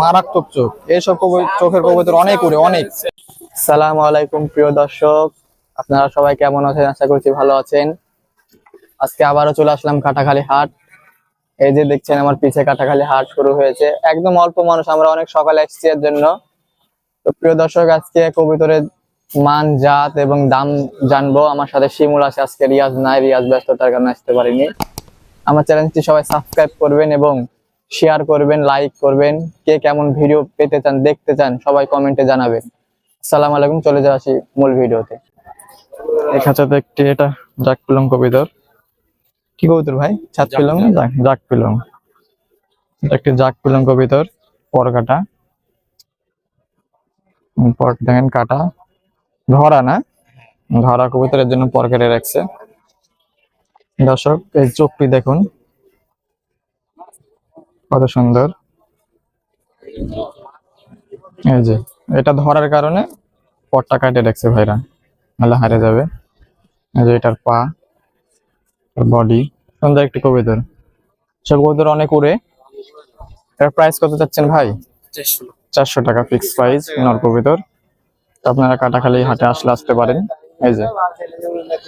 মারাত্মক চোখ। এইসব চোখের কবুতর অনেক উড়ে, অনেক। সালাম আলাইকুম, প্রিয় দর্শক। আপনারা সবাই কেমন আছেন? আশা করছি ভালো আছেন। আজকে আবারও চলে আসলাম কাটাখালি হাট। এই যে দেখছেন, আমার পিছে কাটাখালি হাট শুরু হয়েছে। একদম অল্প মানুষ, আমরা অনেক সকালে এসেছি এর জন্য। তো প্রিয় দর্শক, আজকে কবিতরের মান, জাত এবং দাম জানব। আমার সাথে শিমুল আছে, আজকে রিয়াজ নাই, রিয়াজ ব্যস্ততার কারণে আসতে পারিনি। আমার চ্যানেলটি সবাই সাবস্ক্রাইব করবেন এবং শেয়ার করবেন লাইক করবেন কে কেমন ভিডিও পেতে চান দেখতে চান সবাই কমেন্টে জানাবেন। সালাম আলাইকুম চলে যাচ্ছি মূল ভিডিওতে এখানে একটি এটা জাক পিলং কবিতর। কি কবিতর ভাই? ছাদ পিলং জাক পিলং। একটি জাক পিলং কবিতর পর কাটা। পর দেখেন কাটা। ধরা না? ধরা কবুতরের জন্য পর কেটে রাখছে। দর্শক এই চোখটি দেখুন। কত সুন্দর। এই যে এটা ধরার কারণে পটটা কাটে রাখছে ভাইরা। নাহলে হারে যাবে। এই যে এটার পা বডি সুন্দর একটি কবিতর। সব কবিতর অনেক উড়ে। এর প্রাইস কত চাচ্ছেন ভাই? চারশো। টাকা ফিক্স প্রাইস নর কবিতর। তো আপনারা কাটাখালি হাটে আসলে আসতে পারেন। এই যে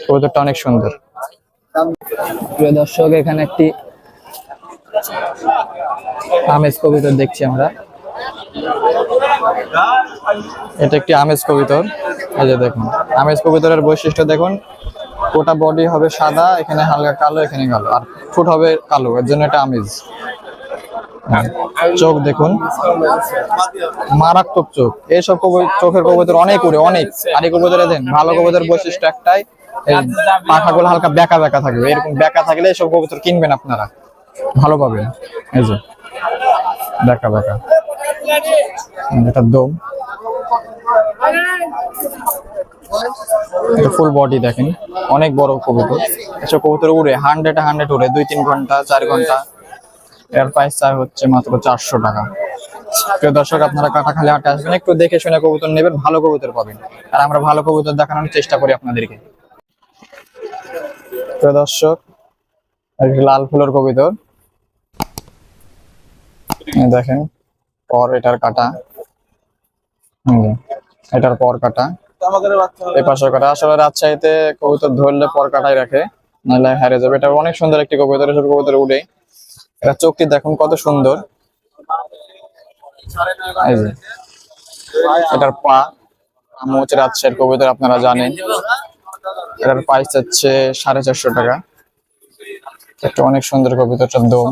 কবিতরটা অনেক সুন্দর। প্রিয় দর্শক এখানে একটি আমেজ কবিতর দেখছি আমরা। এটা একটি আমেজ কবিতর। এই যে দেখুন, আমেজ কবিতরের বৈশিষ্ট্য দেখুন, গোটা বডি হবে সাদা, এখানে হালকা কালো, এখানে কালো, আর ফুট হবে কালো, এর জন্য এটা আমেজ। চোখ দেখুন, মারাত্মক চোখ। এইসব চোখের কবুতর অনেক উড়ে, অনেক। আর এই কবুতরে দেন ভালো কবুতর বৈশিষ্ট্য একটাই পাখাগুলো হালকা বেঁকা বেঁকা থাকবে এরকম বেঁকা থাকলে এইসব কবুতর কিনবেন আপনারা। ভালো পাবেন এই যে, বেঁকা বেঁকা। এটা দম। ফুল বডি দেখেন। অনেক বড় কবুতর। এসব কবুতর উড়ে হান্ড্রেড হান্ড্রেড উড়ে, দুই, তিন ঘণ্টা, চার ঘণ্টা। এর প্রাইস হচ্ছে মাত্র চারশো টাকা। প্রিয় দর্শক, আপনারা কাটাখালি হাটে আসবেন, একটু দেখে শুনে কবুতর নেবেন, ভালো কবুতর পাবেন। আর আমরা ভালো কবুতর দেখানোর চেষ্টা করি আপনাদেরকে। প্রিয় দর্শক লাল ফুলের কবুতর। দেখেন, পর এটার কাটা। এটার পর কাটা। এই পাশের কাটা। আসলে রাজশাহীতে কবুতর ধরলে পর কাটাই রাখে, নাহলে হারিয়ে যাবে। এটা অনেক সুন্দর একটি কবুতর, এসব কবুতর উড়ে। এটা চোখটি দেখুন কত সুন্দর। এটার পা, আমি হচ্ছে রাজশাহীর কবুতর, আপনারা জানেন। এটার প্রাইস হচ্ছে সাড়ে চারশো টাকা। একটা অনেক সুন্দর কবুতরটার দম।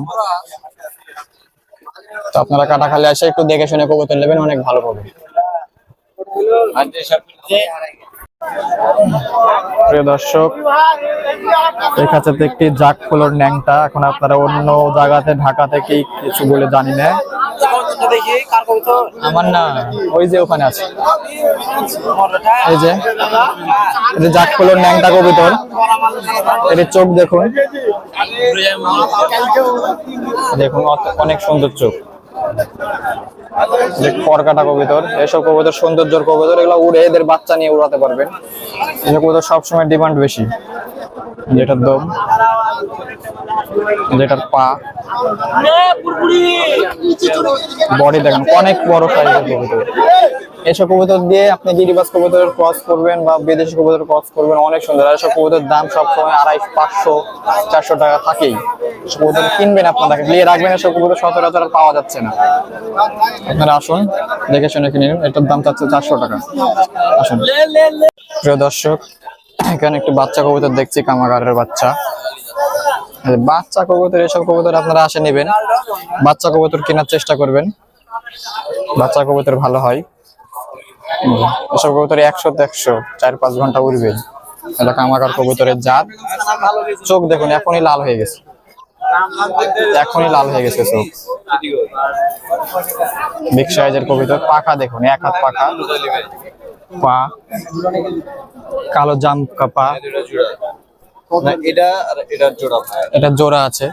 তো আপনারা কাটাখালি আসে একটু দেখে শুনে কবুতর নেবেন, অনেক ভালো পাবেন প্রিয় দর্শক, এই কাছাতে একটি জাক ফুলোর ন্যাংটা। এখন আপনারা অন্য জায়গাতে ঢাকা থেকে কিছু বলে জানি না। আমার না, ওই যে ওখানে আছে। এই যে যে জাক ফুলোর ন্যাংটা কবিতর। এর চোখ দেখুন। দেখুন অনেক সুন্দর চোখ। যে করকাটা কবিতর এসব কবিতর সৌন্দর্যর কবিতর এগুলো উড়ে এদের বাচ্চা নিয়ে উড়াতে পারবেন। এসব কবিতর সবসময় ডিমান্ড বেশি। যেটার দম যেটার পা। বডি দেখেন অনেক বড় সাইজের কবুতর। এসব কবুতর দিয়ে আপনি গিরিবাস কবুতরের ক্রস করবেন বা বিদেশি কবুতর ক্রস করবেন, অনেক সুন্দর। আর এসব কবুতরের দাম সবসময় আড়াই পাঁচশো, চারশো টাকা থাকেই। কবুতর কিনবেন আপনারা, নিয়ে রাখবেন এসব কবুতর, সচরাচর পাওয়া যাচ্ছে না। আপনারা আসুন, দেখে শুনে কিনে এটার দাম চাচ্ছে চারশো টাকা। আসুন। প্রিয় দর্শক, এখানে একটু বাচ্চা কবুতর দেখছি, কামাগারের বাচ্চা। বাচ্চা কবুতর, এসব কবুতর আপনারা আসে নেবেন। বাচ্চা কবুতর কেনার চেষ্টা করবেন। বাচ্চা কবুতর ভালো হয়। এসব কবুতর একশো একশো চার পাঁচ ঘণ্টা উড়বে। এটা কামাকার কবুতরের জাত। চোখ দেখুন এখনই লাল হয়ে গেছে। এখনই লাল হয়ে গেছে চোখ। বিগ সাইজের কবিতর পাখা দেখুন এক হাত পাখা। পা কালো জাম পা। না, এটা জোড়া এটা জোড়া আছে।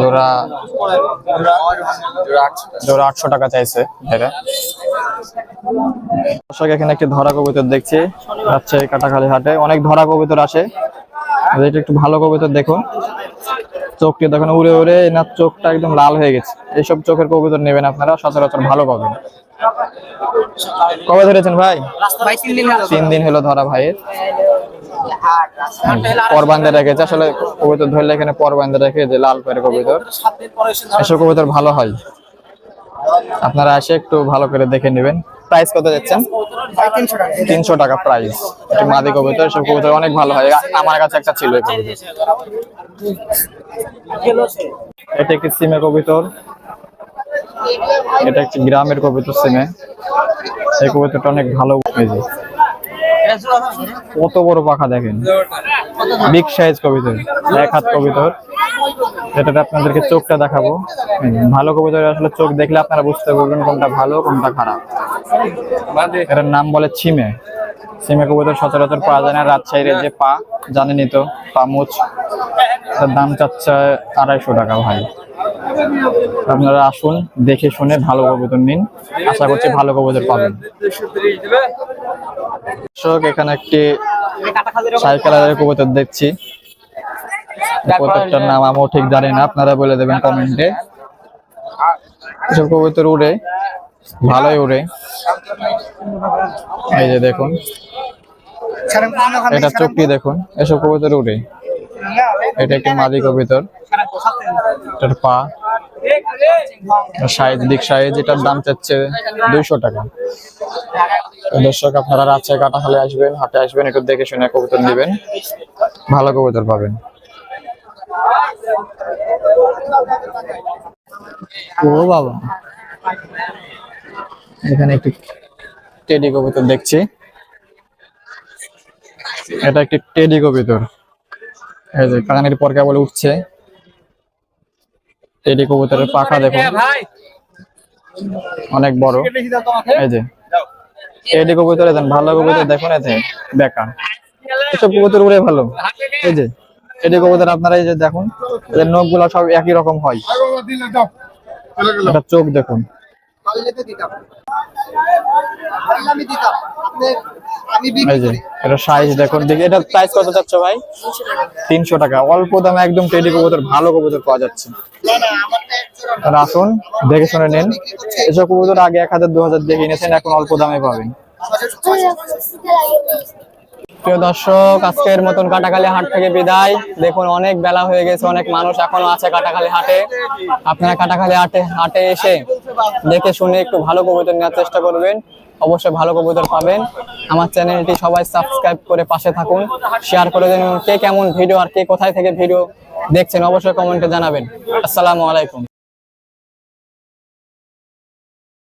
জোড়া। জোড়া আটশো টাকা। চাইছে এটা দর্শক, এখানে একটি ধরা কবুতর দেখছি, যাচ্ছে কাটাখালি হাটে। অনেক ধরা কবুতর আসে। এটা একটু ভালো কবুতর দেখুন। চোখটি দেখুন, উড়ে উড়ে এনার চোখটা একদম লাল হয়ে গেছে। এইসব চোখের কবুতর নেবেন আপনারা, সচরাচর ভালো পাবেন। কবে ধরেছেন ভাই? তিন দিন হলো ধরা ভাইয়ের। পর রেখেছে। আসলে কবুতর ধরলে এখানে পর বান্ধে রেখে যে লাল পেরে কবুতর। এসব কবুতর ভালো হয়। আপনারা এসে একটু ভালো করে দেখে নেবেন। প্রাইস কত যাচ্ছেন? তিনশো টাকা প্রাইস মাদি কবুতর, এসব কবুতর অনেক ভালো হয়। আমার কাছে একটা ছিল এটা একটি সিমে কবুতর। এটা একটি গ্রামের কবুতর সিমে। এই কবুতরটা অনেক ভালো কত বড় পাখা দেখেন। বিগ সাইজ কবিতর। এক হাত কবিতর। এটাতে আপনাদেরকে চোখটা দেখাবো। ভালো কবিতর আসলে চোখ দেখলে আপনারা বুঝতে পারবেন কোনটা ভালো, কোনটা খারাপ। এটার নাম বলে ছিমে। সিমে কবুতর সচরাচর পাওয়া যায় না। রাজশাহীর যে পা, জানেনই তো পামুচ তার দাম চাচ্ছে আড়াইশো টাকা ভাই। আপনারা আসুন, দেখে শুনে ভালো কবুতর নিন। আশা করছি ভালো কবুতর পাবেন। এখানে একটি সাইকেলের কবুতর দেখছি। কবুতরটার নাম আমিও ঠিক জানি না আপনারা বলে দেবেন কমেন্টে। এসব কবুতর উড়ে ভালোই উড়ে। এই যে দেখুন এটা চোখটি দেখুন এসব কবুতর উড়ে। এটা একটি মাদি কবুতর এটার পা। সাইজ দিক সাইজ এটার দাম চাচ্ছে দুইশো টাকা। দর্শক আপনারা রাজশাহী কাটাখালে আসবেন হাটে আসবেন একটু দেখে শুনে কবুতর নেবেন ভালো কবুতর পাবেন। ও বাবা। এখানে একটি টেডি কবুতর দেখছি। এটা একটি টেডি কবুতর। এই যে কানের পর কেবল উঠছে। টেডি কবুতরের পাখা দেখুন অনেক বড়। এই যে। টেডি কবুতর ভালো কবুতর দেখুন এতে বেকা এসব কবুতর উড়ে ভালো। এই যে। কবুতর আপনারা এই যে দেখুন, এদের নখগুলা সব একই রকম হয়। এটা চোখ দেখুন। এটা সাইজ দেখুন। দেখি, এটা ভাই? তিনশো টাকা। অল্প দামে একদম ভালো পাওয়া যাচ্ছে। আসুন, দেখে শুনে নিন। এসব কবুতর আগে এক হাজার, দু হাজার দেখে নিয়েছেন এখন অল্প দামে পাবেন। প্রিয় দর্শক, আজকের মতন কাটাখালি হাট থেকে বিদায়। দেখুন, অনেক বেলা হয়ে গেছে, অনেক মানুষ এখনও আছে কাটাখালি হাটে। আপনারা কাটাখালি হাটে হাটে এসে দেখে শুনে একটু ভালো কবুতর নেওয়ার চেষ্টা করবেন। অবশ্যই ভালো কবুতর পাবেন। আমার চ্যানেলটি সবাই সাবস্ক্রাইব করে পাশে থাকুন। শেয়ার করে দিন কে কেমন ভিডিও আর কে কোথায় থেকে ভিডিও দেখছেন, অবশ্যই কমেন্টে জানাবেন। আসসালামু আলাইকুম।